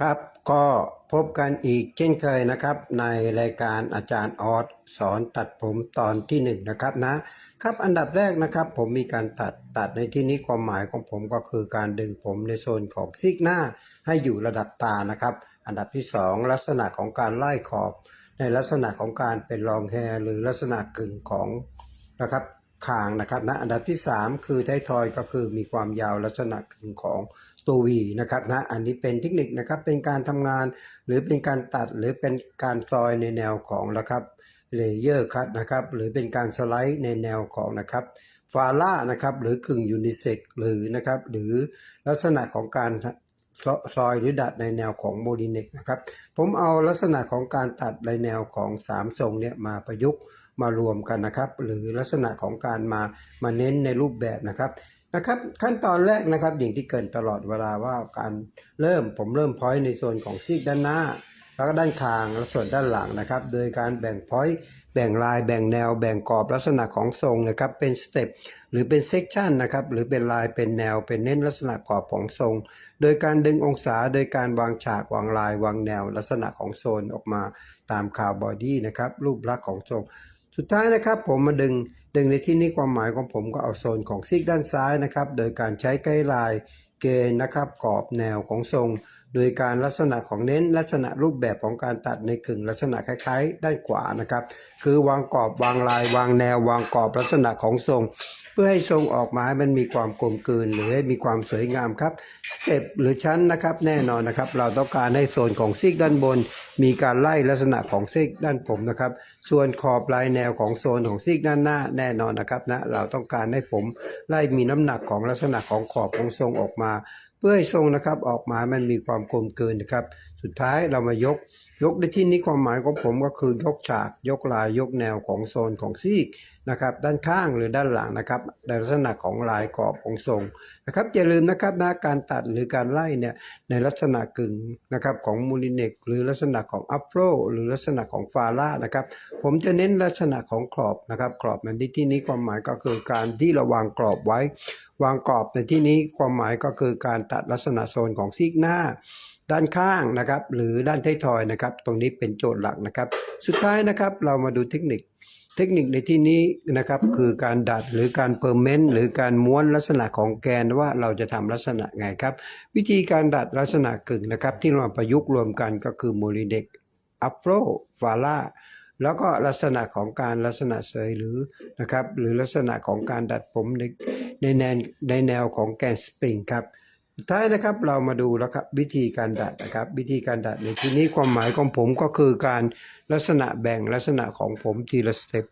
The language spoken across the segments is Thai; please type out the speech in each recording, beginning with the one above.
ครับก็พบกันอีกเช่นเคยนะครับ ในรายการอาจารย์ออสสอนตัดผมตอนที่หนึ่งนะครับนะครับอันดับแรกนะครับ ผมมีการตัดตัดในที่นี้ความหมายของผมก็คือการดึงผมในโซนของซีกหน้าให้อยู่ระดับตานะครับ อันดับที่สองลักษณะของการไล่ขอบ ในลักษณะของการเป็นรองแฮหรือลักษณะกึ่งของนะครับคางนะครับนะอันดับที่ 3 คือไททอยก็คือมีความยาวลักษณะกึ่งของ ตัววีนะครับนะอันนี้เป็นเทคนิคนะครับเป็นการทำงานหรือเป็นการตัดหรือเป็นการซอยในแนวของนะครับเลเยอร์คัตนะครับหรือเป็นการสไลด์ในแนวของนะครับฟาร่านะครับหรือกึ่งยูนิเซ็กหรือนะครับหรือลักษณะของการซอยหรือดัดในแนวของโมดิเนกนะครับผมเอาลักษณะของการตัดในแนวของสามทรงเนี่ยมาประยุกต์มารวมกันนะครับ หรือลักษณะของการมามาเน้นในรูปแบบนะครับ นะครับขั้นตอนแรกนะครับอย่างที่เกินตลอดเวลาว่าการเริ่มผมเริ่มพอยต์ในส่วนของซีกด้านหน้า แล้วก็ด้านคางและส่วนด้านหลังนะครับ โดยการแบ่งพอยต์แบ่งลายแบ่งแนว แบ่งกรอบลักษณะของทรงนะครับเป็นสเต็ปหรือเป็นเซกชันนะครับหรือเป็นลายเป็นแนวเป็นเน้นลักษณะกรอบของทรง โดยการดึงองศาโดยการวางฉากวางลายวางแนว ลักษณะของโซนออกมาตามคาวบอดี้นะครับรูปลักษณ์ของทรง สุดท้ายนะครับผมมาดึง ดึงในที่นี้ความหมายของผมก็เอาโซนของซีกด้านซ้ายนะครับ โดยการใช้ไกด์ไลน์เกณฑ์นะครับกรอบแนวของทรง โดยการลักษณะของเน้นลักษณะรูปแบบของการตัดในกึ่งลักษณะคล้าย ๆ ด้านขวานะครับ คือวางกรอบวางลายวางแนววางกรอบลักษณะของทรง เพื่อให้ทรงออกมาให้มันมีความกลมกลืนหรือให้มีความสวยงามครับสเต็ปหรือชั้นนะครับแน่นอนนะครับ เราต้องการให้โซนของซีกด้านบน มีการไล่ลักษณะของซีกด้านผมนะครับ ส่วนขอบลายแนวของโซนของซีกด้านหน้าแน่นอนนะครับนะเราต้องการให้ผมไล่มีน้ำหนักของลักษณะของขอบของทรงออกมา เพื่อให้ทรงนะครับออกมามันมีความกลมกลืนนะครับ สุดท้ายเรามายก ยกในที่นี้ความหมายของผมก็คือยกฉาก ยกลายยกแนวของโซนของซีกนะครับ ด้านข้างหรือด้านหลังนะครับในลักษณะของลายกรอบของทรงนะครับอย่าลืมนะครับนะการตัดหรือการไล่เนี่ยในลักษณะกึ่งนะครับของมูลิเนกหรือลักษณะของอัฟโรหรือลักษณะของฟาร่านะครับผมจะเน้นลักษณะของกรอบนะครับกรอบในที่นี้ความหมายก็คือการที่เราวางกรอบไว้ วางกรอบในที่นี้ความหมายก็คือการตัดลักษณะโซนของซีกหน้า ด้านข้างนะครับ หรือด้านท้ายทอยนะครับ ตรงนี้เป็นโจทย์หลักนะครับ สุดท้ายนะครับเรามาดูเทคนิค เทคนิคในที่นี้นะครับคือการดัดหรือการเปอร์เมนต์หรือการม้วนลักษณะของแกนว่าเราจะทำลักษณะไงครับ วิธีการดัดลักษณะกึ่งนะครับ ที่เราประยุกต์รวมกันก็คือโมลิเด็กอัฟโรฟาร่าแล้วก็ลักษณะของการลักษณะเสยหรือนะครับ หรือลักษณะของการดัดผมในในแนวในแนวของแกนสปริงครับ สุดท้ายนะครับเรามาดูแล้วครับวิธีการดัดนะครับ วิธีการดัดในที่นี้ความหมายของผมก็คือการลักษณะแบ่งลักษณะของผมทีละสเต็ป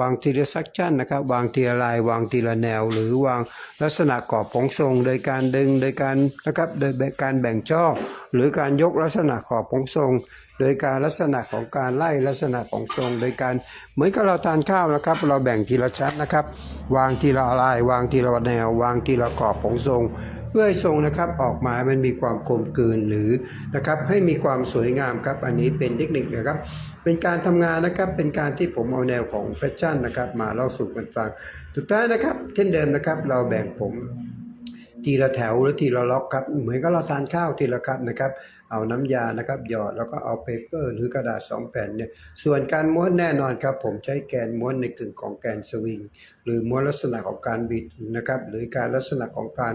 วางทีละซักชั่นนะครับ วางทีละลาย วางทีละแนว หรือวางลักษณะกรอบของทรง โดยการดึงโดยการนะครับโดยการแบ่งช่อหรือการยกลักษณะขอบของทรง โดยการลักษณะของการไล่ลักษณะของทรง โดยการเหมือนกับเราทานข้าวนะครับ เราแบ่งทีละชั้นนะครับ วางทีละลาย วางทีละแนว วางทีละกรอบของทรง เพื่อให้ทรงนะครับออกมามันมีความกลมกลืนหรือนะครับให้มีความสวยงามครับอันนี้เป็นเทคนิคนะครับเป็นการทำงานนะครับเป็นการที่ผมเอาแนวของแฟชั่นนะครับมาเล่าสู่กันฟังสุดท้ายนะครับเช่นเดิมนะครับเราแบ่งผม ทีละแถวหรือทีละล็อกครับ เหมือนกับเราทานข้าวทีละครับนะครับ เอาน้ำยานะครับหยอดแล้วก็เอาเปเปอร์หรือกระดาษสองแผ่นเนี่ยส่วนการม้วนแน่นอนครับ ผมใช้แกนม้วนในกึ่งของแกนสวิงหรือม้วนลักษณะของการบิดนะครับหรือการลักษณะของการ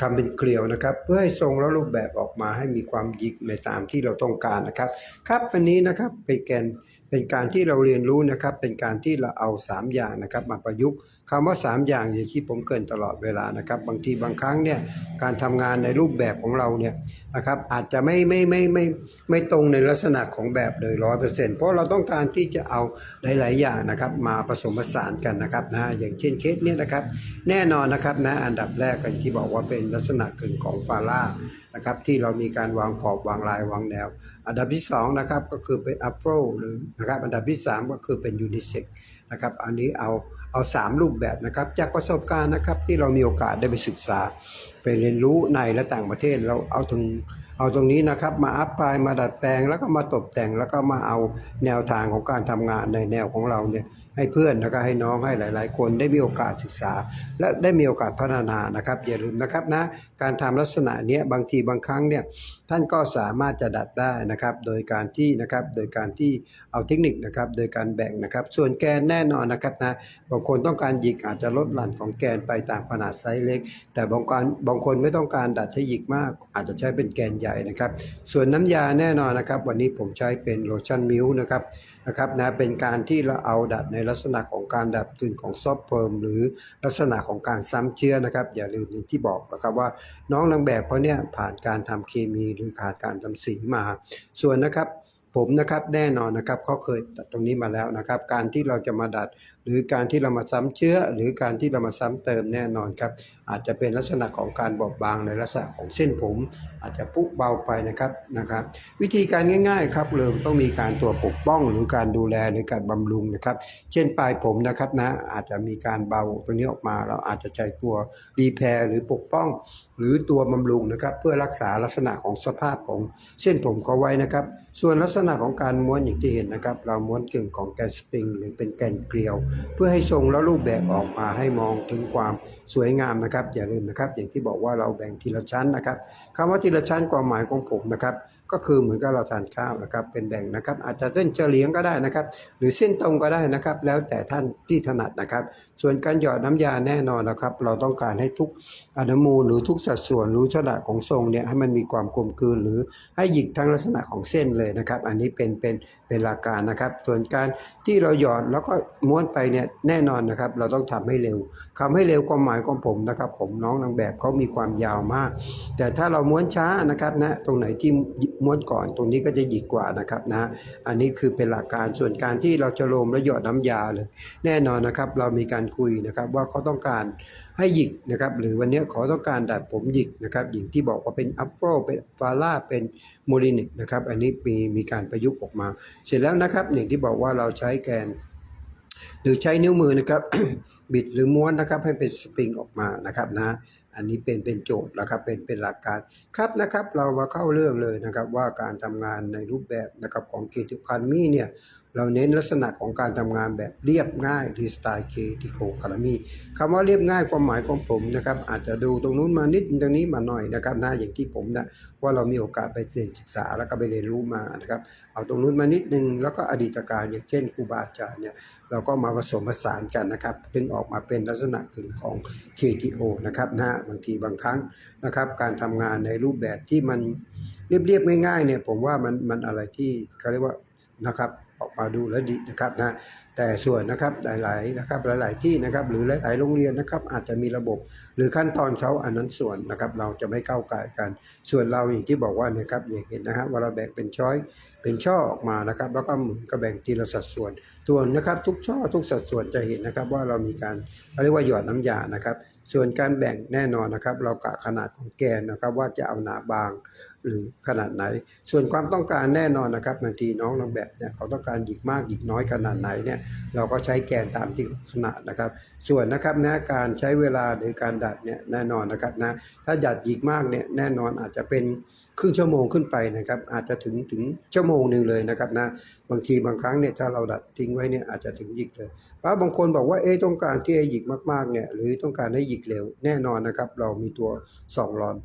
ทำเป็นเกลียวนะครับ เพื่อให้ทรงและรูปแบบออกมาให้มีความหยิกในตามที่เราต้องการนะครับ ครับอันนี้นะครับเป็นแกนเป็นการที่เราเรียนรู้นะครับ เป็นการที่เราเอา 3 อย่างนะครับ มาประยุกต์ คำว่า 3 อย่างอย่างที่ผมเกินตลอดเวลานะครับ บางทีบางครั้งเนี่ยการทำงานในรูปแบบของเราเนี่ยนะครับอาจจะไม่ไม่ไม่ไม่ไม่ตรงในลักษณะของแบบเลยร้อยเปอร์เซ็นต์เพราะเราต้องการที่จะเอาหลาย ๆ อย่างนะครับ มาผสมผสานกันนะครับนะอย่างเช่นเคสเนี้นะครับ แน่นอนนะครับนะอันดับแรกกันที่บอกว่าเป็นลักษณะเกึ่งของฟาร่านะครับที่เรามีการวางขอบวางลายวางแนว อันดับที่2นะครับก็คือเป็นอัฟโรหรือนะครับอันดับที่ 3 ก็คือเป็นยูนิเซ็กนะครับอันนี้เอา เอา 3 รูปแบบนะครับ จากประสบการณ์นะครับที่เรามีโอกาสได้ไปศึกษา ไปเรียนรู้ในและต่างประเทศเราเอาถึงเอาตรงนี้นะครับมาอัพพลายมาดัดแปลง แล้วก็มาตกแต่งแล้วก็มาเอาแนวทางของการทำงานในแนวของเราเนี่ยให้เพื่อนแล้วก็ให้น้องให้หลาย ๆ คนได้มีโอกาสศึกษา และได้มีโอกาสพัฒนานะครับ อย่าลืมนะครับนะการทำลักษณะเนี้ยบางทีบางครั้งเนี่ยท่านก็สามารถจะดัดได้นะครับ โดยการที่นะครับโดยการที่ เอาเทคนิคนะครับโดยการแบ่งนะครับ ส่วนแกนแน่นอนนะครับนะบางคนต้องการหยิกอาจจะลดหลั่นของแกนไปตามขนาดไซส์เล็ก แต่บางการบางคนไม่ต้องการดัดให้หยิกมาก อาจจะใช้เป็นแกนใหญ่นะครับ ส่วนน้ำยาแน่นอนนะครับ วันนี้ผมใช้เป็นโลชั่นมิลนะครับนะครับนะเป็นการที่เราเอาดัดในลักษณะของการดัดกึ่งของซอฟเฟิร์มหรือลักษณะของการซ้ำเชื้อนะครับ อย่าลืมที่บอกนะครับว่าน้องนางแบบเขาเนี่ยผ่านการทำเคมีหรือผ่านการทำสีมา ส่วนนะครับ ผมนะครับแน่นอนนะครับเขาเคยตัดตรงนี้มาแล้วนะครับ การที่เราจะมาดัด หรือการที่เรามาซ้ำเชื้อ หรือการที่เรามาซ้ำเติมแน่นอนครับอาจจะเป็นลักษณะของการบอบบางในลักษณะของเส้นผม อาจจะปุ๊บเบาไปนะครับนะครับ วิธีการง่ายๆครับเริ่มต้องมีการตัวปกป้องหรือการดูแลหรือการบำรุงนะครับ เช่นปลายผมนะครับนะอาจจะมีการเบาตรงนี้ออกมา เราอาจจะใช้ตัวรีแพร์หรือปกป้อง หรือตัวบำรุงนะครับ เพื่อรักษาลักษณะของสภาพของเส้นผมเขาไว้นะครับ ส่วนลักษณะของการม้วนอย่างที่เห็นนะครับ เราม้วนกึ่งของแกนสปริงหรือเป็นแกนเกลียว เพื่อให้ทรงและรูปแบบออกมาให้มองถึงความสวยงามนะครับอย่าลืมนะครับอย่างที่บอกว่าเราแบ่งทีละชั้นนะครับคำว่าทีละชั้นความหมายของผมนะครับก็คือเหมือนกับเราทานข้าวนะครับเป็นแบ่งนะครับอาจจะเส้นเฉลียงก็ได้นะครับ หรือเส้นตรงก็ได้นะครับ แล้วแต่ท่านที่ถนัดนะครับส่วนการหยอดน้ำยาแน่นอนนะครับ เราต้องการให้ทุกอนุมูลหรือทุกสัดส่วนหรือลักษณะของทรงเนี่ยให้มันมีความกลมกลืนหรือให้หยิกทั้งลักษณะของเส้นเลยนะครับ อันนี้เป็นเป็นเป็นหลักการนะครับ ส่วนการที่เราหยอดแล้วก็ม้วนไปเนี่ยแน่นอนนะครับ เราต้องทำให้เร็วทำให้เร็วความหมายของผมนะครับ ผมน้องนางแบบเขามีความยาวมาก แต่ถ้าเราม้วนช้านะครับนะตรงไหนที่ม้วนก่อนตรงนี้ก็จะหยิกกว่านะครับนะอันนี้คือเป็นหลักการส่วนการที่เราจะโรมและหยอดน้ำยาเลย แน่นอนนะครับ เรามีการคุยนะครับว่าเขาต้องการให้หยิกนะครับหรือวันนี้ขาต้องการดัดผมหยิกนะครับอย่างที่บอกว่าเป็นอัฟโรเป็นฟาร่าเป็นโมลินิกนะครับอันนี้มีมีการประยุกต์ออกมา เสร็จแล้วนะครับอย่างที่บอกว่าเราใช้แกน หรือใช้นิ้วมือนะครับบิดหรือม้วนนะครับให้เป็นสปริงออกมานะครับนะอันนี้เป็นเป็นโจทย์นะครับเป็นเป็นหลักการครับนะครับเรามาเข้าเรื่องเลยนะครับว่าการทำงานในรูปแบบนะครับของเคทิคันมี่เนี่ย เราเน้นลักษณะของการทำงานแบบเรียบง่ายที่สไตล์เคทิโคคารามีคำว่าเรียบง่ายความหมายของผมนะครับอาจจะดูตรงนู้นมานิดตรงนี้มาหน่อยนะครับนะอย่างที่ผมนะว่าเรามีโอกาสไปเรียนศึกษาแล้วก็ไปเรียนรู้มานะครับเอาตรงนู้นมานิดนึงแล้วก็อดีตการอย่างเช่นครูบาอาจารย์เนี่ยเราก็มาผสมผสานกันนะครับจึงออกมาเป็นลักษณะกึ่งของ KTO นะครับนะบางทีบางครั้งนะครับการทำงานในรูปแบบที่มันเรียบๆง่ายๆเนี่ยผมว่ามันมันอะไรที่เขาเรียกว่านะครับ ออกมาดูแลดีนะครับนะแต่ส่วนนะครับหลายๆนะครับหลายๆที่นะครับ หรือหลายๆโรงเรียนนะครับ อาจจะมีระบบ หรือขั้นตอนเขาอันนั้นส่วนนะครับ เราจะไม่ก้าวไก่กัน ส่วนเราอย่างที่บอกว่านี่ยครับอย่างเห็นนะฮะว่าเราแบ่งเป็นช้อยเป็นช่อออกมานะครับ แล้วก็เหมือนกับแบ่งทีละสัดส่วนส่วนนะครับ ทุกช่อทุกสัดส่วนจะเห็นนะครับ ว่าเรามีการเรียกว่าหยอดน้ำยานะครับ ส่วนการแบ่งแน่นอนนะครับ เรากะขนาดของแกนนะครับ ว่าจะเอาหนาบาง หรือขนาดไหน ส่วนความต้องการแน่นอนนะครับบางทีน้องนางแบบเนี่ยเขาต้องการหยิกมากหยิกน้อยขนาดไหนเนี่ยเราก็ใช้แกนตามที่ขนาดนะครับ ส่วนนะครับนะการใช้เวลาหรือการดัดเนี่ยแน่นอนนะครับนะถ้าดัดหยิกมากเนี่ยแน่นอนอาจจะเป็นครึ่งชั่วโมงขึ้นไปนะครับ อาจจะถึงถึงชั่วโมงหนึ่งเลยนะครับนะบางทีบางครั้งเนี่ยถ้าเราดัดทิ้งไว้เนี่ยอาจจะถึงหยิกเลยเพราะบางคนบอกว่าเอ๊ต้องการที่ให้หยิกมากๆเนี่ยหรือต้องการให้หยิกเร็วแน่นอนนะครับ เรามีตัวสองรอน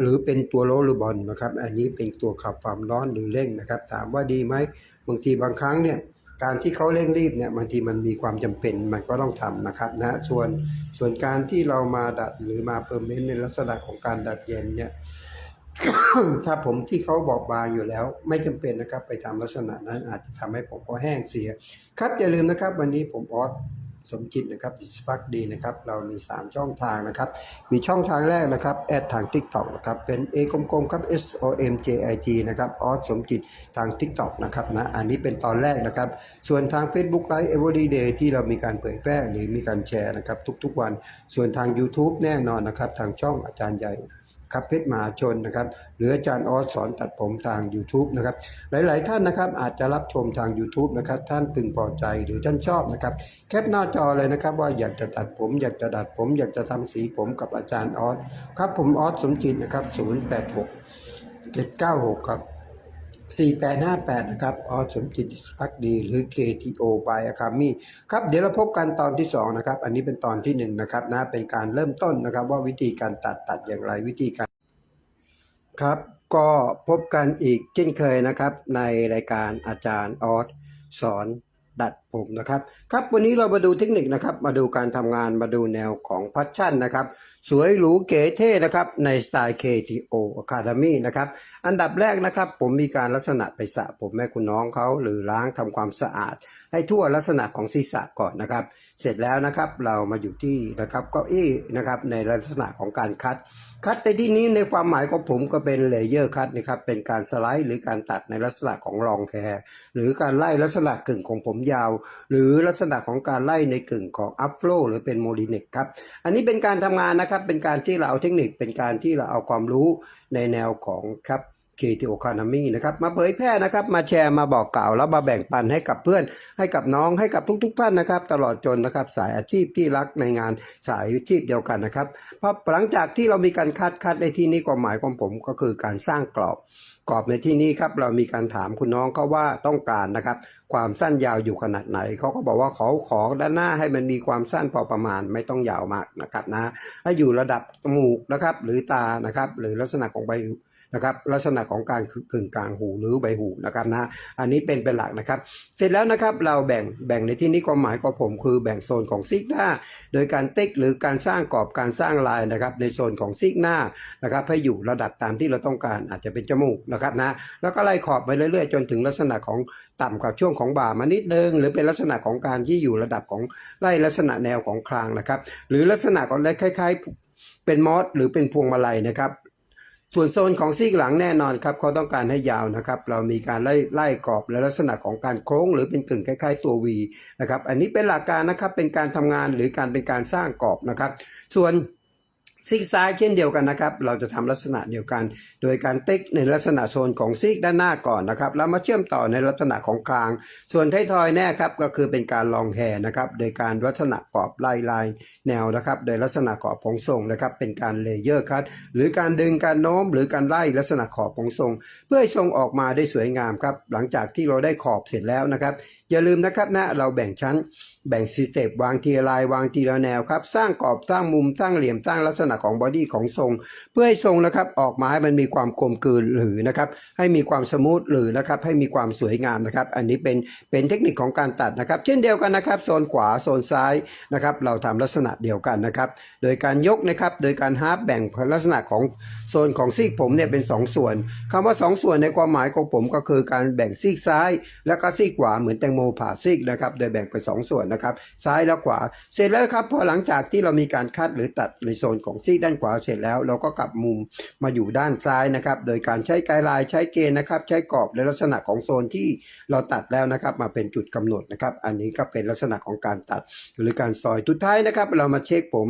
หรือเป็นตัวโรลหรือบอลนะครับ อันนี้เป็นตัวขับความร้อนหรือเร่งนะครับ ถามว่าดีไหมบางทีบางครั้งเนี่ยการที่เขาเร่งรีบเนี่ยบางทีมันมีความจำเป็นมันก็ต้องทำนะครับนะส่วนส่วนการที่เรามาดัดหรือมาเพิ่มเมนในลักษณะของการดัดเย็นเนี่ยถ้าผมที่เขาบอกบางอยู่แล้ว ไม่จำเป็นนะครับ ไปทำลักษณะนั้นอาจจะทำให้ผมก็แห้งเสีย ครับอย่าลืมนะครับ วันนี้ผมออส สมจิตนะครับดิสปักดีนะครับ เรามี 3 ช่องทางนะครับ มีช่องทางแรกนะครับ แอดทาง TikTok นะครับ เป็น A กลมๆครับ S O M J I T นะครับ ออสสมจิตทาง TikTok นะครับนะ อันนี้เป็นตอนแรกนะครับ ส่วนทาง Facebook Live Every Day ที่เรามีการเผยแพร่หรือมีการแชร์นะครับ ทุกๆวัน ส่วนทาง YouTube แน่นอนนะครับ ทางช่องอาจารย์ใหญ่ ครับเพชรมหาชนนะครับหรืออาจารย์ออสสอนตัดผมทาง YouTube นะครับหลาย ๆ ท่านนะครับอาจจะรับชมทาง YouTube นะครับท่านพึงพอใจหรือท่านชอบนะครับแคปหน้าจอเลยนะครับว่าอยากจะตัดผมอยากจะดัดผม อยากจะทำสีผมกับอาจารย์ออสครับผมออสสมจิตนะครับ086 796ครับ 4858 นะครับ ออสมจิตพักดี หรือ KTO by Academy ครับ เดี๋ยวเราพบกันตอนที่ 2 นะครับ อันนี้เป็นตอนที่ 1 นะครับนะ เป็นการเริ่มต้นนะครับ ว่าวิธีการตัดตัดอย่างไรวิธีการ ครับ ก็พบกันอีกเช่นเคยนะครับ ในรายการอาจารย์ออสสอน ดัดผมนะครับครับวันนี้เรามาดูเทคนิคนะครับมาดูการทำงานมาดูแนวของพัชชั่นนะครับสวยหรูเก๋เท่นะครับในสไตล์ KTO Academy นะครับอันดับแรกนะครับผมมีการลักษณะไปสระผมแม่คุณน้องเขาหรือล้างทำความสะอาด ให้ทั่วลักษณะของศีรษะก่อนนะครับ เสร็จแล้วนะครับเรามาอยู่ที่นะครับเก้าอี้นะครับในลักษณะของการคัด คัดในที่นี้ในความหมายของผมก็เป็นเลเยอร์คัดนะครับเป็นการสไลด์หรือการตัดในลักษณะของรองแคร์หรือการไล่ลักษณะกึ่งของผมยาว หรือลักษณะของการไล่ในกึ่งของอัพโฟลหรือเป็นโมดิเนกครับอันนี้เป็นการทำงานนะครับเป็นการที่เราเอาเทคนิคเป็นการที่เราเอาความรู้ในแนวของครับ KTO Economy นะครับมาเผยแพร่นะครับมาแชร์มาบอกกล่าว แล้วมาแบ่งปันให้กับเพื่อนให้กับน้องให้กับทุก ๆ ท่านนะครับ ตลอดจนนะครับสายอาชีพที่รักในงานสายอาชีพเดียวกันนะครับเพราะหลังจากที่เรามีการคัดคัดในที่นี้ความหมายของผมก็คือการสร้างกรอบกรอบในที่นี้ครับเรามีการถามคุณน้องเขาว่าต้องการนะครับ ความสั้นยาวอยู่ขนาดไหนเขาก็บอกว่าเขาขอด้านหน้าให้มันมีความสั้นพอประมาณไม่ต้องยาวมากนะครับนะให้อยู่ระดับจมูกนะครับ หรือตานะครับ หรือลักษณะของใบ นะครับลักษณะของการกึ่งกลางหูหรือใบหูนะครับนะอันนี้เป็นเป็นหลักนะครับ เสร็จแล้วนะครับเราแบ่งแบ่งในที่นี้ความหมายของผมคือแบ่งโซนของซิกหน้า โดยการติ๊กหรือการสร้างกรอบการสร้างลายนะครับในโซนของซิกหน้านะครับให้อยู่ระดับตามที่เราต้องการอาจจะเป็นจมูกนะครับนะแล้วก็ไล่ขอบไปเรื่อยๆ จนถึงลักษณะของต่ำกว่าช่วงของบ่ามานิดนึงหรือเป็นลักษณะของการที่อยู่ระดับของไล่ลักษณะแนวของคลางนะครับ หรือลักษณะของคล้ายๆเป็นมอสหรือเป็นพวงมาลัยนะครับ ส่วนโซนของซีกหลังแน่นอนครับเขาต้องการให้ยาวนะครับ เรามีการไล่ไล่กรอบและลักษณะของการโค้ง หรือเป็นกึ่งคล้ายๆตัว V นะครับ อันนี้เป็นหลักการนะครับเป็นการทำงานหรือการเป็นการสร้างกรอบนะครับ ส่วน ซีกซ้ายเช่นเดียวกันนะครับ เราจะทำลักษณะเดียวกัน โดยการติ๊กในลักษณะโซนของซีกด้านหน้าก่อนนะครับ แล้วมาเชื่อมต่อในลักษณะของกลาง ส่วนท้ายทอยแน่ครับก็คือเป็นการลองแฮนะครับ โดยการลักษณะกรอบลายลายแนวนะครับ โดยลักษณะกรอบของทรงนะครับ เป็นการเลเยอร์คัดหรือการดึงการโน้ม หรือการไล่ลักษณะขอบของทรง เพื่อให้ทรงออกมาได้สวยงามครับ หลังจากที่เราได้ขอบเสร็จแล้วนะครับอย่าลืมนะครับนะเราแบ่งชั้น แบ่งสเต็ปวางทีละลายวางทีละแนวครับ สร้างกรอบสร้างมุมสร้างเหลี่ยมสร้างลักษณะของบอดี้ของทรง เพื่อให้ทรงนะครับออกมาให้มันมีความกลมกลืนหรือนะครับให้มีความสมูทหรือนะครับให้มีความสวยงามนะครับ อันนี้เป็นเป็นเทคนิคของการตัดนะครับ เช่นเดียวกันนะครับโซนขวาโซนซ้ายนะครับเราทำลักษณะเดียวกันนะครับ โดยการยกนะครับโดยการฮาร์ปแบ่งลักษณะของโซนของซีกผมเนี่ยเป็น 2 ส่วนคำว่า 2 ส่วนในความหมายของผมก็คือการแบ่งซีกซ้าย แล้วก็ซีกขวาเหมือนแตงโมผ่าซีกนะครับ โดยแบ่งเป็นสองส่วนนะครับ ซ้ายและขวา เสร็จแล้วครับพอหลังจากที่เรามีการคัดหรือตัดในโซนของซีกด้านขวาเสร็จแล้ว เราก็กลับมุมมาอยู่ด้านซ้ายนะครับ โดยการใช้ไกด์ไลน์ใช้เกณฑ์นะครับ ใช้กรอบในลักษณะของโซนที่เราตัดแล้วนะครับ มาเป็นจุดกำหนดนะครับ อันนี้ก็เป็นลักษณะของการตัดหรือการซอยทุดท้ายนะครับ เรามาเช็คผม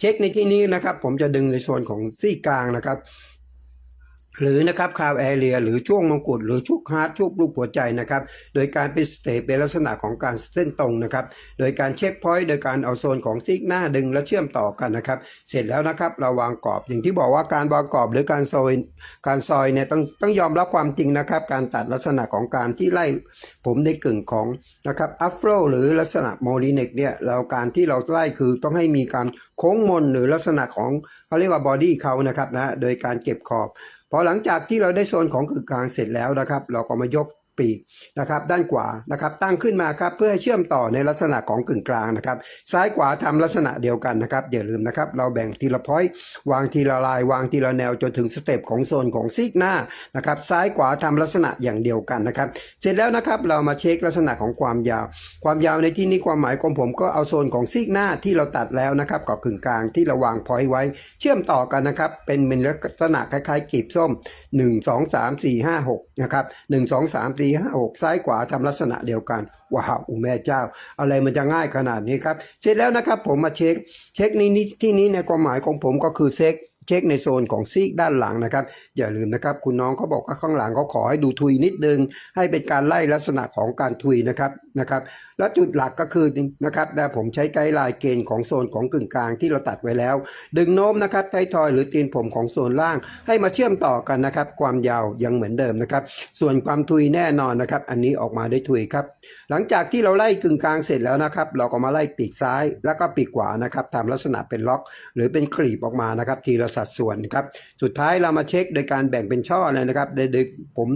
เช็คในที่นี้นะครับ ผมจะดึงในโซนของซี่กลางนะครับ หรือนะครับคาวแอเรียหรือช่วงมงกุฎหรือช่วงฮาร์ดช่วงรูปหัวใจนะครับโดยการเป็นสเตปเป็นลักษณะของการเส้นตรงนะครับโดยการเช็คพอยต์โดยการเอาโซนของซีกหน้าดึงและเชื่อมต่อกันนะครับเสร็จแล้วนะครับเราวางกรอบอย่างที่บอกว่าการวางกรอบหรือการซอยการซอยเนี่ยต้องต้องยอมรับความจริงนะครับการตัดลักษณะของการที่ไล่ผมในกึ่งของนะครับอัฟโฟหรือลักษณะโมดิเนกเนี่ยเราการที่เราไล่คือต้องให้มีการโค้งมนหรือลักษณะของเขาเรียกว่าบอดี้เขานะครับนะโดยการเก็บขอบ พอหลังจากที่เราได้โซนของกึ่งกลางเสร็จแล้วนะครับ เราก็มายก ปีกนะครับด้านขวานะครับตั้งขึ้นมาครับเพื่อให้เชื่อมต่อในลักษณะของกึ่งกลางนะครับซ้ายขวาทำลักษณะเดียวกันนะครับอย่าลืมนะครับเราแบ่งทีละพอยต์วางทีละลายวางทีละแนวจนถึงสเต็ปของโซนของซีกหน้านะครับซ้ายขวาทำลักษณะอย่างเดียวกันนะครับเสร็จแล้วนะครับเรามาเช็คลักษณะของความยาว ความยาวในที่นี้ความหมายของผมก็เอาโซนของซีกหน้าที่เราตัดแล้วนะครับกับกึ่งกลางที่เราวางพอยต์ไว้ เชื่อมต่อกันนะครับเป็นเป็นลักษณะคล้ายๆกีบส้ม 1 2 3 4 5 6นะครับ1 2 3 4 5 6ซ้ายขวาทำลักษณะเดียวกัน ว้าวอุแม่เจ้า อะไรมันจะง่ายขนาดนี้ครับ เสร็จแล้วนะครับผมมาเช็ค เช็คนี้ที่นี้ในความหมายของผมก็คือเช็คเช็คในโซนของซีกด้านหลังนะครับ อย่าลืมนะครับ คุณน้องเขาบอกว่าข้างหลังเขาขอให้ดูทุยนิดนึง ให้เป็นการไล่ลักษณะของการทุยนะครับนะครับ แล้วจุดหลักก็คือนะครับแต่ผมใช้ไกด์ไลน์เกณฑ์ของโซนของกึ่งกลางที่เราตัดไว้แล้ว ดึงโน้มนะครับไททอยหรือตีนผมของโซนล่าง ให้มาเชื่อมต่อกันนะครับความยาวยังเหมือนเดิมนะครับ ส่วนความทุยแน่นอนนะครับ อันนี้ออกมาได้ทุยครับ หลังจากที่เราไล่กึ่งกลางเสร็จแล้วนะครับ เราก็มาไล่ปีกซ้ายแล้วก็ปีกขวานะครับทำลักษณะเป็นล็อก หรือเป็นกลีบออกมานะครับ ทีละสัดส่วนครับสุดท้ายเรามาเช็คโดยการแบ่งเป็นช่อเลยนะครับโดยโดยผม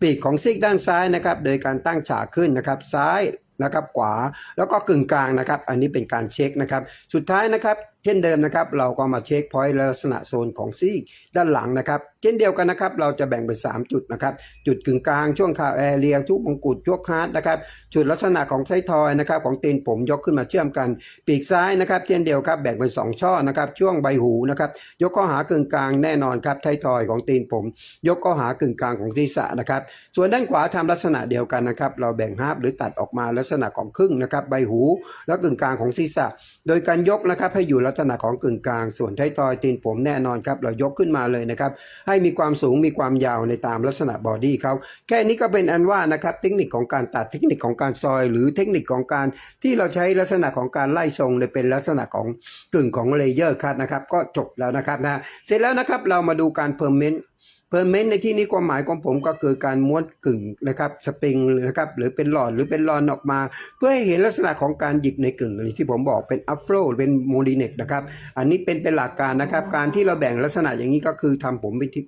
ปีกของซีกด้านซ้ายนะครับ โดยการตั้งฉากขึ้นนะครับ ซ้าย นะครับขวา แล้วก็กึ่งกลางนะครับ อันนี้เป็นการเช็คนะครับ สุดท้ายนะครับ ช่นเดิมนะครับ เราก็มาเช็คพอยต์ลักษณะโซนของซีกด้านหลังนะครับ เช่นเดียวกันนะครับ เราจะแบ่งเป็น 3 จุดนะครับ จุดกึ่งกลางช่วงคาแอเรียทุกมงกุฎช่วงฮาร์ดนะครับจุดลักษณะของไททอยนะครับ ของตีนผมยกขึ้นมาเชื่อมกัน ปีกซ้ายนะครับ เช่นเดียวครับแบ่งเป็นสองช่อนะครับ ช่วงใบหูนะครับยกข้อหากึ่งกลางแน่นอนครับไททอยของตีนผม ยกข้อหากึ่งกลางของศีรษะนะครับ ส่วนด้านขวาทำลักษณะเดียวกันนะครับ เราแบ่งฮาร์ปหรือตัดออกมาลักษณะของครึ่งนะครับใบหู แล้วกึ่งกลางของศีรษะ โดยการยกนะครับให้อยู่ลักษณะของกึ่งกลาง ส่วนไททอยตีนผมแน่นอนครับ เรายกขึ้นมาเลยนะครับ ให้มีความสูงมีความยาวในตามลักษณะบอดี้เขาแค่นี้ก็เป็นอันว่านะครับเทคนิคของการตัดเทคนิคของการซอย หรือเทคนิคของการที่เราใช้ลักษณะของการไล่ทรงเลยเป็นลักษณะของกึ่งของเลเยอร์คัดนะครับ ก็จบแล้วนะครับนะเสร็จแล้วนะครับเรามาดูการเพิ่มเมนต์ เพอร์เมนต์ในที่นี้ความหมายของผมก็คือการม้วนกึ่งนะครับสปริงนะครับหรือเป็นหลอดหรือเป็นรอนออกมา เพื่อให้เห็นลักษณะของการหยิกในกึ่งที่ผมบอกเป็นอัฟโฟเป็นโมดิเนกนะครับอันนี้เป็นเป็นหลักการนะครับ การที่เราแบ่งลักษณะอย่างนี้ก็คือทำผมเปที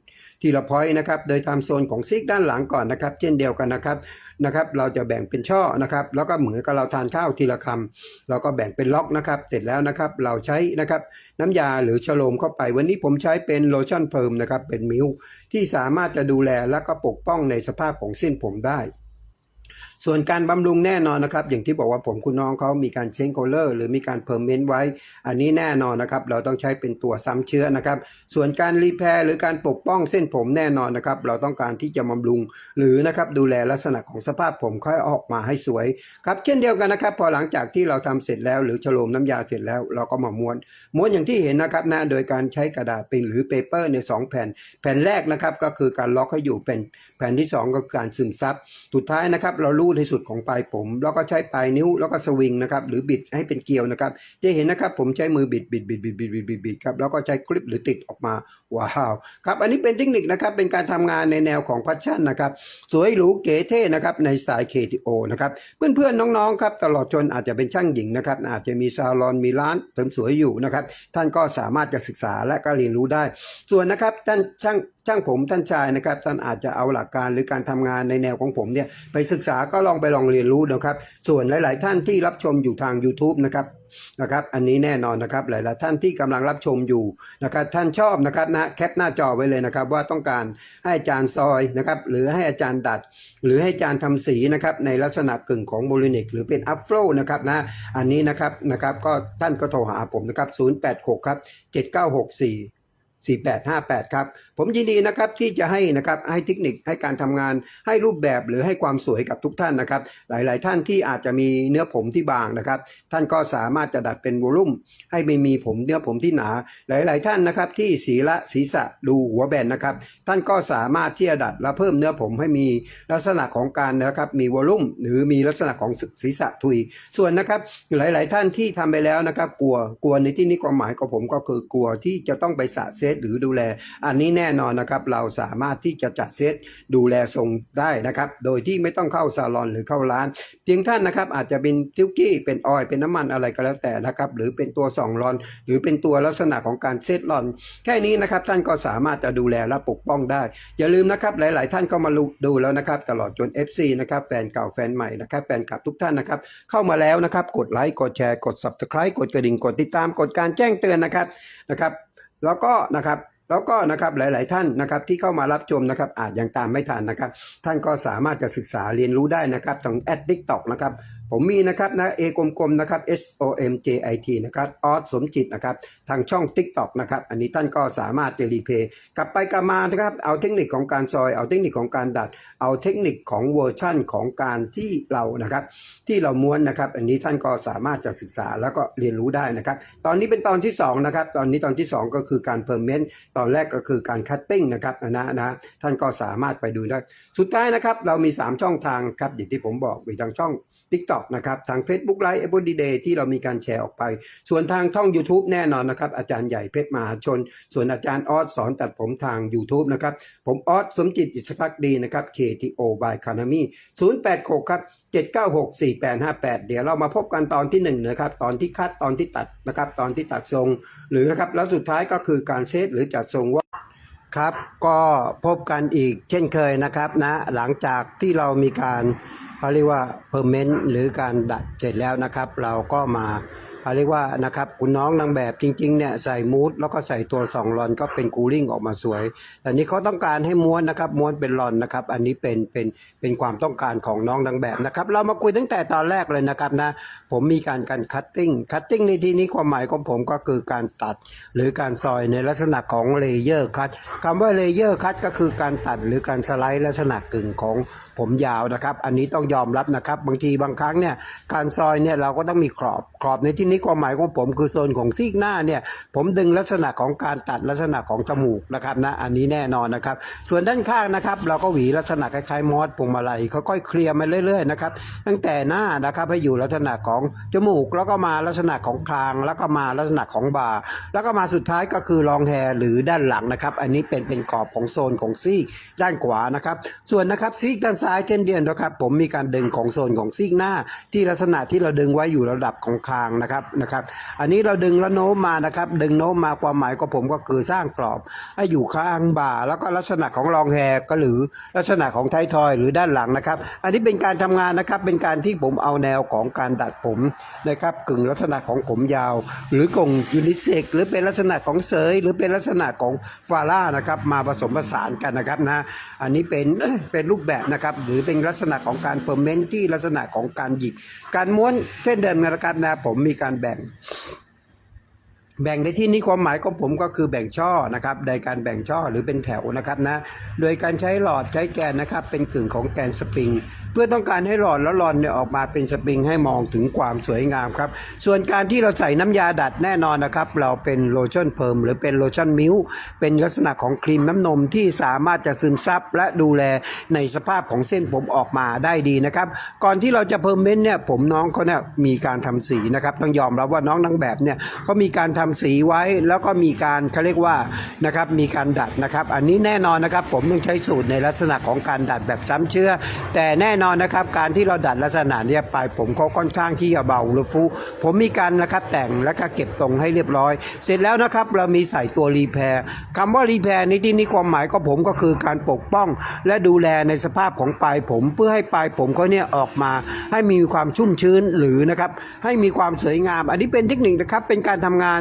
ทีละพอยต์นะครับโดยทำโซนของซีกด้านหลังก่อนนะครับ เช่นเดียวกันนะครับ นะครับ เราจะแบ่งเป็นช่อนะครับ แล้วก็เหมือนกับเราทานข้าวทีละคำเราก็แบ่งเป็นล็อกนะครับ เสร็จแล้วนะครับ เราใช้นะครับน้ำยาหรือชโลมเข้าไป วันนี้ผมใช้เป็นโลชั่นเพิ่มนะครับ เป็นมิลที่สามารถจะดูแลและก็ปกป้องในสภาพของเส้นผมได้ ส่วนการบำรุงแน่นอนนะครับ อย่างที่บอกว่าผมคุณน้องเขามีการเชนโคลเลอร์หรือมีการเพิ่มเมนต์ไว้ อันนี้แน่นอนนะครับ เราต้องใช้เป็นตัวซ้ำเชื้อนะครับ ส่วนการรีแพร์หรือการปกป้องเส้นผมแน่นอนนะครับ เราต้องการที่จะบำรุง หรือนะครับดูแลลักษณะของสภาพผมค่อยออกมาให้สวยครับเช่นเดียวกันนะครับ พอหลังจากที่เราทำเสร็จแล้ว หรือฉโลมน้ำยาเสร็จแล้ว เราก็มาม้วน ม้วนอย่างที่เห็นนะครับนะโดยการใช้กระดาษเป็นหรือเปเปอร์ในสองแผ่น แผ่นแรกนะครับก็คือการล็อกให้อยู่เป็นแผ่นที่สองก็การซึมซับสุดท้ายนะครับเราลูให้สุดของปลายผม แล้วก็ใช้ปลายนิ้วแล้วก็สวิงนะครับหรือบิดให้เป็นเกลียวนะครับ จะเห็นนะครับผมใช้มือบิดบิดบิดบิดบิดบิดบิดบิดครับแล้วก็ใช้คลิปหรือติดออกมาว้าวครับอันนี้เป็นเทคนิคนะครับเป็นการทำงานในแนวของพัชชั่นนะครับสวยหรูเก๋เท่นะครับในสไตล์ KTO นะครับเพื่อนๆน้องๆครับตลอดจนอาจจะเป็นช่างหญิงนะครับอาจจะมีซาลอนมีร้านเสริมสวยอยู่นะครับท่านก็สามารถจะศึกษาและก็เรียนรู้ได้ ส่วนนะครับท่านช่างช่างผมท่านชายนะครับท่านอาจจะเอาหลักการหรือการทำงานในแนวของผมเนี่ยไปศึกษาก็ลองไปลองเรียนรู้นะครับ ส่วนหลาย ๆ ท่านที่รับชมอยู่ทาง YouTube นะครับนะครับ อันนี้แน่นอนนะครับหลาย ๆ ท่านที่กำลังรับชมอยู่นะครับ ท่านชอบนะครับนะแคปหน้าจอไว้เลยนะครับ ว่าต้องการให้อาจารย์ซอยนะครับ หรือให้อาจารย์ดัด หรือให้อาจารย์ทำสีนะครับ ในลักษณะกึ่งของโมลินิกหรือเป็นอัฟโฟนะครับนะอันนี้นะครับนะครับ ก็ท่านก็โทรหาผมนะครับ086ครับ7964 4858 ครับ ผมยินดีนะครับที่จะให้นะครับให้เทคนิคให้การทำงานให้รูปแบบหรือให้ความสวยกับทุกท่านนะครับ หลาย ๆ ท่านที่อาจจะมีเนื้อผมที่บางนะครับ ท่านก็สามารถจะดัดเป็นวอลลุ่มให้ไม่มีผมเนื้อผมที่หนา หลาย ๆ ท่านนะครับ ที่ศีละศีรษะดูหัวแบนนะครับ ท่านก็สามารถที่จะดัดและเพิ่มเนื้อผมให้มีลักษณะของการนะครับมีวอลลุ่มหรือมีลักษณะของศีรษะทุย ส่วนนะครับหลาย ๆ ท่านที่ทำไปแล้วนะครับ กลัวกลัวในที่นี้ความหมายของผมก็คือกลัวที่จะต้องไปสระเซตหรือดูแล อันนี้แน่นอนนะครับ เราสามารถที่จะจัดเซตดูแลทรงได้นะครับ โดยที่ไม่ต้องเข้าซาลอนหรือเข้าร้าน เพียงท่านนะครับ อาจจะเป็นซิลกี้เป็นออยเป็นน้ำมันอะไรก็แล้วแต่นะครับ หรือเป็นตัวสองรอน หรือเป็นตัวลักษณะของการเซตรอน แค่นี้นะครับท่านก็สามารถจะดูแลและปกป้องได้ อย่าลืมนะครับหลาย ๆ ท่านก็มาดูแล้วนะครับ ตลอดจน FC นะครับแฟนเก่าแฟนใหม่นะครับแฟนคลับทุกท่านนะครับ เข้ามาแล้วนะครับ กดไลค์กดแชร์กด Subscribe กดกระดิ่งกดติดตามกดการแจ้งเตือนนะครับนะครับ แล้วก็นะครับ แล้วก็นะครับหลาย ๆ ท่านนะครับที่เข้ามารับชมนะครับอาจยังตามไม่ทันนะครับ ท่านก็สามารถจะศึกษาเรียนรู้ได้นะครับทางแอดดิกตอกนะครับ ผมมีนะครับนะ A กลมๆนะครับ S O M J I T นะครับออสสมจิตนะครับทางช่อง TikTok นะครับอันนี้ท่านก็สามารถจะรีเพย์กลับไปกลับมานะครับเอาเทคนิคของการซอย เอาเทคนิคของการดัด เอาเทคนิคของเวอร์ชั่นของการที่เรานะครับ ที่เราม้วนนะครับ อันนี้ท่านก็สามารถจะศึกษาแล้วก็เรียนรู้ได้นะครับ ตอนนี้เป็นตอนที่สองนะครับตอนนี้ตอนที่สองก็คือการเพิ่มเมนต์ตอนแรกก็คือการคัตติ้งนะครับนะนะท่านก็สามารถไปดูได้ สุดท้ายนะครับเรามี 3 ช่องทางครับอย่างที่ผมบอกมีทางช่อง TikTok นะครับ ทาง Facebook Live Every Day ที่เรามีการแชร์ออกไป ส่วนทางช่อง YouTube แน่นอนนะครับ อาจารย์ใหญ่เพชรมหาชน ส่วนอาจารย์ออสสอนตัดผมทาง YouTube นะครับ ผมออสสมจิตอิสพักดีนะครับ KTO by k a n a m i 086 ครับ 796 4858 เดี๋ยวเรามาพบกันตอนที่1นะครับ ตอนที่คัดตอนที่ตัดนะครับ ตอนที่ตัดทรง หรือนะครับ แล้วสุดท้ายก็คือการเซตหรือจัดทรงว่าครับ ก็พบกันอีกเช่นเคยนะครับนะ หลังจากที่เรามีการ เขาเรียกว่าเพอร์เมนต์หรือการดัดเสร็จแล้วนะครับ เราก็มาเขาเรียกว่านะครับคุณน้องนางแบบจริงๆเนี่ยใส่มูดแล้วก็ใส่ตัวสองรอนก็เป็นกูลิ่งออกมาสวยแต่นี้เขาต้องการให้ม้วนนะครับม้วนเป็นรอนนะครับ อันนี้เป็นเป็นเป็นความต้องการของน้องนางแบบนะครับ เรามาคุยตั้งแต่ตอนแรกเลยนะครับนะผมมีการการคัตติ้งคัตติ้งในที่นี้ความหมายของผมก็คือการตัด หรือการซอยในลักษณะของเลเยอร์คัตคำว่าเลเยอร์คัตก็คือการตัดหรือการสไลด์ลักษณะกึ่งของ ผมยาวนะครับ อันนี้ต้องยอมรับนะครับ บางทีบางครั้งเนี่ยการซอยเนี่ยเราก็ต้องมีกรอบกรอบในที่นี้ความหมายของผมคือโซนของซีกหน้าเนี่ยผมดึงลักษณะของการตัดลักษณะของจมูกนะครับนะอันนี้แน่นอนนะครับ ส่วนด้านข้างนะครับ เราก็หวีลักษณะคล้ายๆมอสพวงมาลัยค่อยๆเคลียร์มาเรื่อยๆนะครับตั้งแต่หน้านะครับให้อยู่ลักษณะของจมูกแล้วก็มาลักษณะของคางแล้วก็มาลักษณะของบ่าแล้วก็มาสุดท้ายก็คือรองแฮหรือด้านหลังนะครับ อันนี้เป็นเป็นกรอบของโซนของซีกด้านขวานะครับ ส่วนนะครับซีกด้านซ้าย้ายเช่นเดียวนะครับ ผมมีการดึงของโซนของซีกหน้า ที่ลักษณะที่เราดึงไว้อยู่ระดับของคางนะครับนะครับ อันนี้เราดึงแล้วโน้มมานะครับ ดึงโน้มมาความหมายของผมก็คือสร้างกรอบให้อยู่ข้างบ่า แล้วก็ลักษณะของรองแฮก็หรือลักษณะของไททอยหรือด้านหลังนะครับ อันนี้เป็นการทำงานนะครับเป็นการที่ผมเอาแนวของการดัดผมนะครับกึ่งลักษณะของผมยาว หรือกงยูนิเซ็กหรือเป็นลักษณะของเสยหรือเป็นลักษณะของฟาร่านะครับมาผสมผสานกันนะครับนะอันนี้เป็นเป็นรูปแบบนะครับหรือเป็นลักษณะของการเฟอร์เมนต์ที่ลักษณะของการหยิก การม้วนเช่นเดิมนระดับนะผมมีการแบ่ง แบ่งในที่นี้ความหมายของผมก็คือแบ่งช่อนะครับโดยการแบ่งช่อหรือเป็นแถวนะครับนะโดยการใช้หลอดใช้แกนนะครับเป็นกึ่งของแกนสปริง เพื่อต้องการให้หลอดแล้วหลอดเนี่ยออกมาเป็นสปริงให้มองถึงความสวยงามครับส่วนการที่เราใส่น้ำยาดัดแน่นอนนะครับเราเป็นโลชั่นเพิร์มหรือเป็นโลชั่นมิลเป็นลักษณะของครีมน้ำนมที่สามารถจะซึมซับและดูแลในสภาพของเส้นผมออกมาได้ดีนะครับก่อนที่เราจะเพิ่มเม้นเนี่ยผมน้องเขาเนี่ยมีการทำสีนะครับต้องยอมรับว่าน้องนางแบบเนี่ยเขามีการทำสีไว้แล้วก็มีการเขาเรียกว่านะครับมีการดัดนะครับ อันนี้แน่นอนนะครับผมต้องใช้สูตรในลักษณะของการดัดแบบซ้ำเชื้อ แต่แน่นอนนะครับการที่เราดัดลักษณะเนี้ยไปผมเขาค่อนข้างที่จะเบาหรือฟูผมมีการนะครับแต่งแล้วก็เก็บตรงให้เรียบร้อย เสร็จแล้วนะครับเรามีใส่ตัวรีแพร์คำว่ารีแพร์ในที่นี้ความหมายของผมก็คือการปกป้อง และดูแลในสภาพของปลายผมเพื่อให้ปลายผมเขาเนี่ยออกมา ให้มีความชุ่มชื้นหรือนะครับให้มีความสวยงาม อันนี้เป็นเทคนิคนะครับเป็นการทำงาน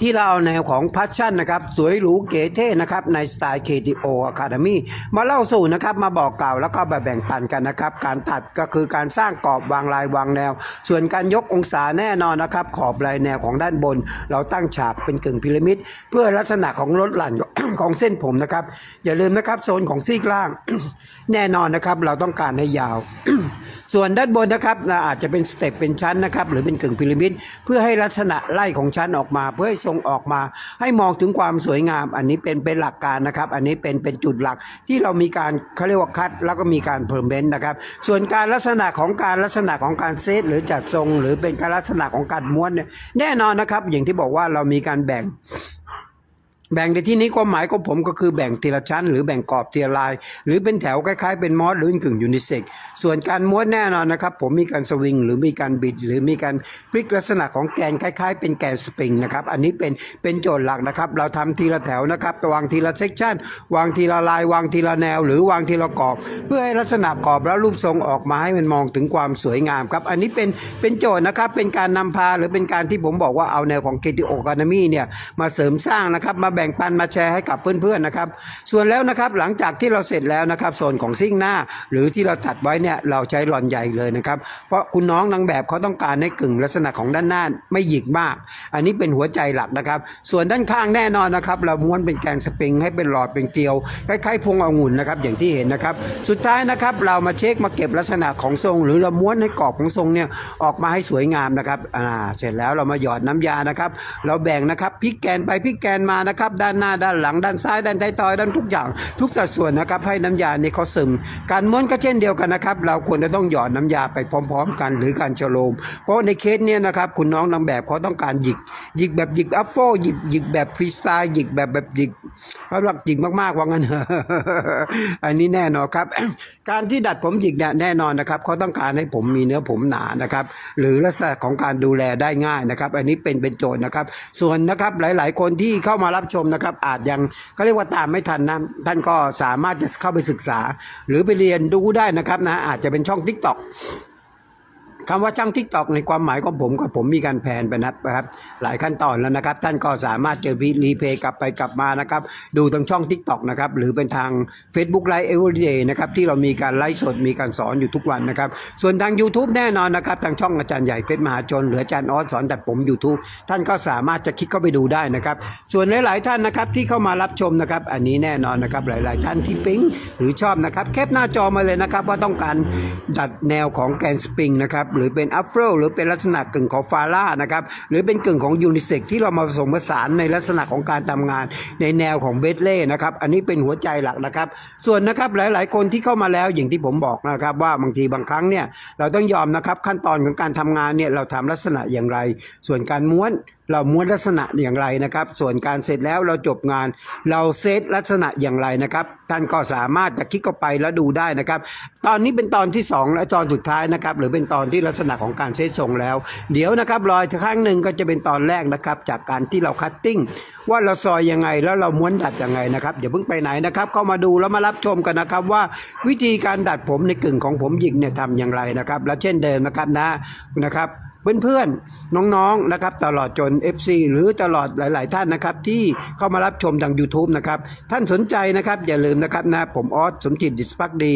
ที่เราเอาแนวของพัชชั่นนะครับ สวยหรูเก๋เท่นะครับในสไตล์ KTO Academy มาเล่าสู่นะครับมาบอกกล่าวแล้วก็มาแบ่งปันกันนะครับ การตัดก็คือการสร้างกรอบวางลายวางแนว ส่วนการยกองศาแน่นอนนะครับ ขอบลายแนวของด้านบน เราตั้งฉากเป็นกึ่งพีระมิด เพื่อลักษณะของลดหลั่นของเส้นผมนะครับ อย่าลืมนะครับโซนของซีกล่าง แน่นอนนะครับเราต้องการให้ยาว ส่วนด้านบนนะครับอาจจะเป็นสเต็ปเป็นชั้นนะครับหรือเป็นกึ่งพีระมิด เพื่อให้ลักษณะไล่ของชั้นออกมาเพื่อให้ทรงออกมา ให้มองถึงความสวยงาม อันนี้เป็นเป็นหลักการนะครับ อันนี้เป็นเป็นจุดหลักที่เรามีการเขาเรียกว่าคัด แล้วก็มีการเพิ่มเบนนะครับ ส่วนการลักษณะของการลักษณะของการเซตหรือจัดทรง หรือเป็นการลักษณะของการม้วนเนี่ยแน่นอนนะครับ อย่างที่บอกว่าเรามีการแบ่ง แบ่งในที่นี้ความหมายของผมก็คือแบ่งทีละชั้น หรือแบ่งกรอบทีละลาย หรือเป็นแถวคล้ายๆ เป็นมอสหรือกึ่งยูนิเซ็กส่วนการม้วนแน่นอนนะครับ ผมมีการสวิงหรือมีการบิด หรือมีการพลิกลักษณะของแกนคล้าย ๆ เป็นแกนสปริงนะครับอันนี้เป็นเป็นโจทย์หลักนะครับ เราทำทีละแถวนะครับวางทีละเซกชันวางทีละลายวางทีละแนว หรือวางทีละกรอบ เพื่อให้ลักษณะกรอบและรูปทรงออกมาให้มันมองถึงความสวยงามครับอันนี้เป็นเป็นโจทย์นะครับเป็นการนำพาหรือเป็นการที่ผมบอกว่าเอาแนวของ KTO Academy เนี่ยมาเสริมสร้างนะครับมาแบบ่งปันมาแชร์ให้กับเพื่อนๆนะครับ ส่วนแล้วนะครับหลังจากที่เราเสร็จแล้วนะครับโซนของซิ่งหน้า หรือที่เราตัดไว้เนี่ยเราใช้หลอนใหญ่เลยนะครับ เพราะคุณน้องนางแบบเขาต้องการให้กึ่งลักษณะของด้านหน้าไม่หยิกมาก อันนี้เป็นหัวใจหลักนะครับ ส่วนด้านข้างแน่นอนนะครับ เราม้วนเป็นแกนสปริงให้เป็นหลอดเป็นเกลียวคล้ายๆพวงองุ่นนะครับอย่างที่เห็นนะครับ สุดท้ายนะครับเรามาเช็คมาเก็บลักษณะของทรง หรือเราม้วนให้กรอบของทรงเนี่ยออกมาให้สวยงามนะครับอ่าเสร็จแล้วเรามาหยอดน้ำยานะครับ เราแบ่งนะครับพลิกแกนไปพลิกแกนมานะครับด้านหน้าด้านหลังด้านซ้ายด้านท้ายทอยด้านทุกอย่าง ทุกสัดส่วนนะครับให้น้ำยาเนี่ยเขาซึม การม้วนก็เช่นเดียวกันนะครับ เราควรจะต้องหยอดน้ำยาไปพร้อม ๆ กัน หรือการชโลม เพราะในเคสเนี่ยนะครับคุณน้องนางแบบเขาต้องการหยิกหยิกแบบหยิกอัพโฟหยิกหยิกแบบฟรีสไตล์หยิกแบบแบบหยิกเขาเรียกหยิกมากๆว่างั้นอันนี้แน่นอนครับ การที่ดัดผมหยิกเนี่ยแน่นอนนะครับเขาต้องการให้ผมมีเนื้อผมหนานะครับ หรือลักษณะของการดูแลได้ง่ายนะครับ อันนี้เป็นเป็นโจทย์นะครับ ส่วนนะครับหลาย ๆ คนที่เข้ามารับชมนะครับ อาจยังเขาเรียกว่าตามไม่ทันนะ ท่านก็สามารถจะเข้าไปศึกษา หรือไปเรียนดูได้นะครับนะอาจจะเป็นช่องทิกตอก คำว่าช่างทิกตอกในความหมายของผมก็ผมมีการแผนไปนะครับ หลายขั้นตอนแล้วนะครับ ท่านก็สามารถเจอรีเพย์กลับไปกลับมานะครับ ดูทางช่อง t ิ k t o k นะครับ หรือเป็นทาง Facebook Live Everyday นะครับ ที่เรามีการไลฟ์สดมีการสอนอยู่ทุกวันนะครับ ส่วนทาง YouTube แน่นอนนะครับ ทางช่องอาจารย์ใหญ่เพชรมหาชน หรืออาจารย์ออสสอนแตัดผม YouTube ท่านก็สามารถจะคลิกเข้าไปดูได้นะครับ ส่วนหลาย ๆ ท่านนะครับที่เข้ามารับชมนะครับ อันนี้แน่นอนนะครับหลาย ๆ ท่านที่ปิ๊งหรือชอบนะครับแคปหน้าจอมาเลยนะครับว่าต้องการดัดแนวของแกนสปริงนะครับหรือเป็นอัฟโรหรือเป็นลักษณะกึ่งของฟาร่านะครับหรือเป็นกึ่งของยูนิเซ็กที่เรามาผสมผสานในลักษณะของการทำงานในแนวของเบสเล่นะครับอันนี้เป็นหัวใจหลักนะครับ ส่วนนะครับหลาย ๆ คนที่เข้ามาแล้วอย่างที่ผมบอกนะครับว่าบางทีบางครั้งเนี่ยเราต้องยอมนะครับขั้นตอนของการทำงานเนี่ยเราทำลักษณะอย่างไร ส่วนการม้วนเราม้วนลักษณะอย่างไรนะครับ ส่วนการเสร็จแล้วเราจบงาน เราเซตลักษณะอย่างไรนะครับ ท่านก็สามารถจะคลิกเข้าไปแล้วดูได้นะครับ ตอนนี้เป็นตอนที่สองและตอนสุดท้ายนะครับ หรือเป็นตอนที่ลักษณะของการเซตทรงแล้ว เดี๋ยวนะครับรอยครั้งหนึ่งก็จะเป็นตอนแรกนะครับ จากการที่เราคัตติ้งว่าเราซอยยังไงแล้วเราม้วนดัดยังไงนะครับอย่าเพิ่งไปไหนนะครับ เข้ามาดูแล้วมารับชมกันนะครับ ว่าวิธีการดัดผมในกึ่งของผมหยิกเนี่ยทำอย่างไรนะครับ และเช่นเดิมนะครับนะนะครับ เพื่อนๆน้องๆนะครับตลอดจน FC หรือตลอดหลาย ๆ ท่านนะครับที่เข้ามารับชมทาง YouTube นะครับท่านสนใจนะครับอย่าลืมนะครับนะผมออสสมจิตดิสพักดี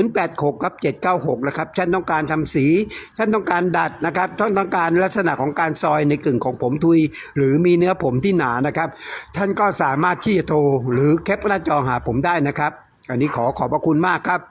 086ครับ796นะครับท่านต้องการทำสีท่านต้องการดัดนะครับท่านต้องการลักษณะของการซอยในกึ่งของผมทุย หรือมีเนื้อผมที่หนานะครับท่านก็สามารถที่จะโทรหรือแคปหน้าจอหาผมได้นะครับ อันนี้ขอขอบพระคุณมากครับ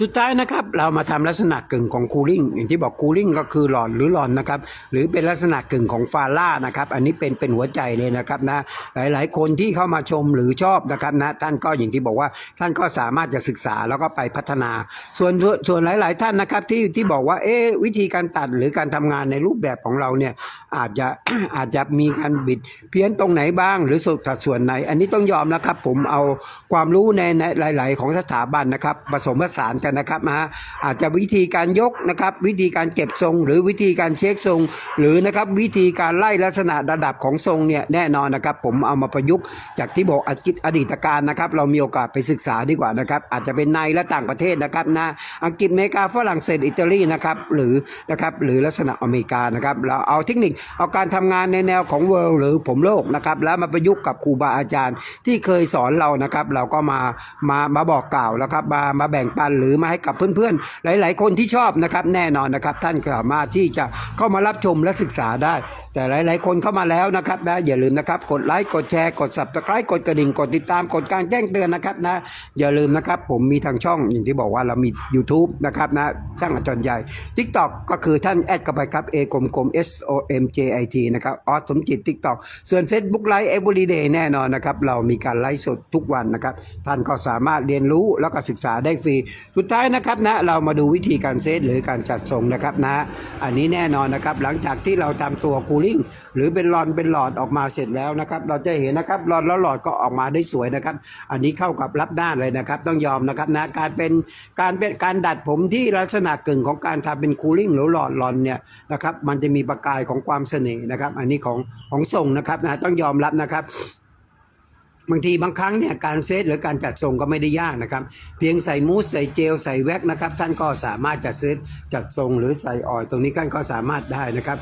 สุดท้ายนะครับเรามาทำลักษณะกึ่งของคูลิ่งอย่างที่บอกคูลิ่งก็คือหลอนหรือหลอนนะครับหรือเป็นลักษณะกึ่งของฟาร่านะครับอันนี้เป็นเป็นหัวใจเลยนะครับนะหลาย ๆ คนที่เข้ามาชมหรือชอบนะครับนะท่านก็อย่างที่บอกว่าท่านก็สามารถจะศึกษาแล้วก็ไปพัฒนา ส่วนส่วนหลาย ๆ ท่านนะครับที่ที่บอกว่าเอ๊วิธีการตัดหรือการทำงานในรูปแบบของเราเนี่ยอาจจะอาจจะมีการบิดเพี้ยนตรงไหนบ้าง หรือสุดสัดส่วนไหน อันนี้ต้องยอมนะครับผมเอาความรู้ในในหลาย ๆ ของสถาบันนะครับผสมผสานกันนะครับนะฮะอาจจะวิธีการยกนะครับ วิธีการเก็บทรง หรือวิธีการเช็คทรง หรือนะครับวิธีการไล่ลักษณะระดับของทรงเนี่ยแน่นอนนะครับ ผมเอามาประยุกต์จากที่บอกอดีตการนะครับ เรามีโอกาสไปศึกษาดีกว่านะครับ อาจจะเป็นในและต่างประเทศนะครับนะอังกฤษเมกาฝรั่งเศสอิตาลีนะครับหรือนะครับหรือลักษณะอเมริกานะครับเราเอาเทคนิคเอาการทำงานในแนวของเวิลด์หรือผมโลกนะครับแล้วมาประยุกต์กับครูบาอาจารย์ที่เคยสอนเรานะครับ เราก็มามามาบอกกล่าวแล้วครับมามาแบ่งปันหรือมาให้กับเพื่อนๆ หลายๆ คนที่ชอบนะครับแน่นอนนะครับ ท่านสามารถที่จะเข้ามารับชมและศึกษาได้ แต่หลาย ๆ คนเข้ามาแล้วนะครับนะอย่าลืมนะครับกดไลค์กดแชร์กด subscribe กดกระดิ่งกดติดตามกดการแจ้งเตือนนะครับนะอย่าลืมนะครับ ผมมีทางช่องอย่างที่บอกว่าเรามี YouTube นะครับนะช่างอาจารย์ใหญ่ TikTok ก็คือท่านแอดเข้าไปครับ A กลมกลม S O M J I T นะครับออสสมจิต TikTok ส่วน Facebook Live Everyday แน่นอนนะครับ เรามีการไลฟ์สดทุกวันนะครับ ท่านก็สามารถเรียนรู้แล้วก็ศึกษาได้ฟรีสุดท้ายนะครับนะเรามาดูวิธีการเซตหรือการจัดทรงนะครับนะอันนี้แน่นอนนะครับหลังจากที่เราทำตัวคูลิ่งหรือเป็นหลอนเป็นหลอดออกมาเสร็จแล้วนะครับเราจะเห็นนะครับหลอดแล้วหลอดก็ออกมาได้สวยนะครับ อันนี้เข้ากับรับด้านเลยนะครับ ต้องยอมนะครับนะการเป็นการเป็นการดัดผมที่ลักษณะกึ่งของการทำเป็นคูลิ่งหรือหลอดหลอนเนี่ยนะครับมันจะมีประกายของความเสน่ห์นะครับ อันนี้ของของทรงนะครับนะต้องยอมรับนะครับ บางทีบางครั้งเนี่ยการเซตหรือการจัดทรงก็ไม่ได้ยากนะครับ เพียงใส่มูสใส่เจลใส่แว็กนะครับ ท่านก็สามารถจัดเซตจัดทรงหรือใส่ออยตรงนี้ท่านก็สามารถได้นะครับ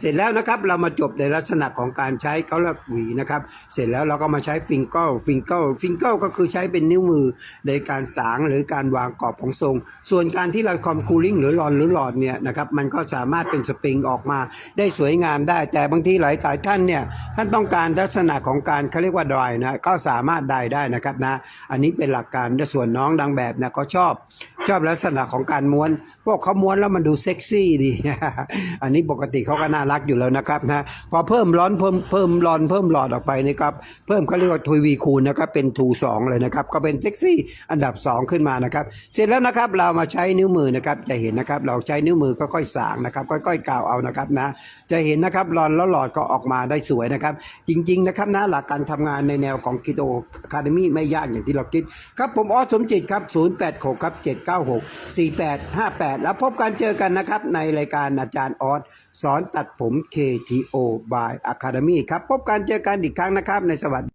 เสร็จแล้วนะครับเรามาจบในลักษณะของการใช้เขาเรียกหวีนะครับ เสร็จแล้วเราก็มาใช้ฟิงเกิลฟิงเกิลฟิงเกิลก็คือใช้เป็นนิ้วมือในการสางหรือการวางกรอบของทรง ส่วนการที่เราคอมคูลิ่งหรือหลอนหรือหลอดเนี่ยนะครับมันก็สามารถเป็นสปริงออกมาได้สวยงามได้ แต่บางทีหลายหลายท่านเนี่ยท่านต้องการลักษณะของการเขาเรียกว่าดรายนะก็สามารถได้ได้นะครับนะอันนี้เป็นหลักการแต่ส่วนน้องดังแบบนะก็ชอบชอบลักษณะของการม้วนพวกเขาม้วนแล้วมันดูเซ็กซี่ดี อันนี้ปกติเขาก็น่ารักอยู่แล้วนะครับนะพอเพิ่มร้อนเพิ่มเพิ่มร้อนเพิ่มหลอดออกไปนะครับเพิ่มเขาเรียกว่าทวีคูณนะครับเป็นทูสองเลยนะครับก็เป็นเซ็กซี่อันดับสองขึ้นมานะครับเสร็จแล้วนะครับเรามาใช้นิ้วมือนะครับจะเห็นนะครับเราใช้นิ้วมือค่อยๆสางนะครับค่อยๆกาวเอานะครับนะจะเห็นนะครับร้อนแล้วหลอดก็ออกมาได้สวยนะครับจริงๆนะครับนะหลักการทำงานในแนวของกิโตคาเดมี่ไม่ยากอย่างที่เราคิดครับผมออสสมจิตครับ086ครับ796 8 แล้วพบกันเจอกันนะครับ ในรายการอาจารย์ออสสอนตัดผม KTO by Academy ครับ พบกันเจอกันอีกครั้งนะครับในสวัสดี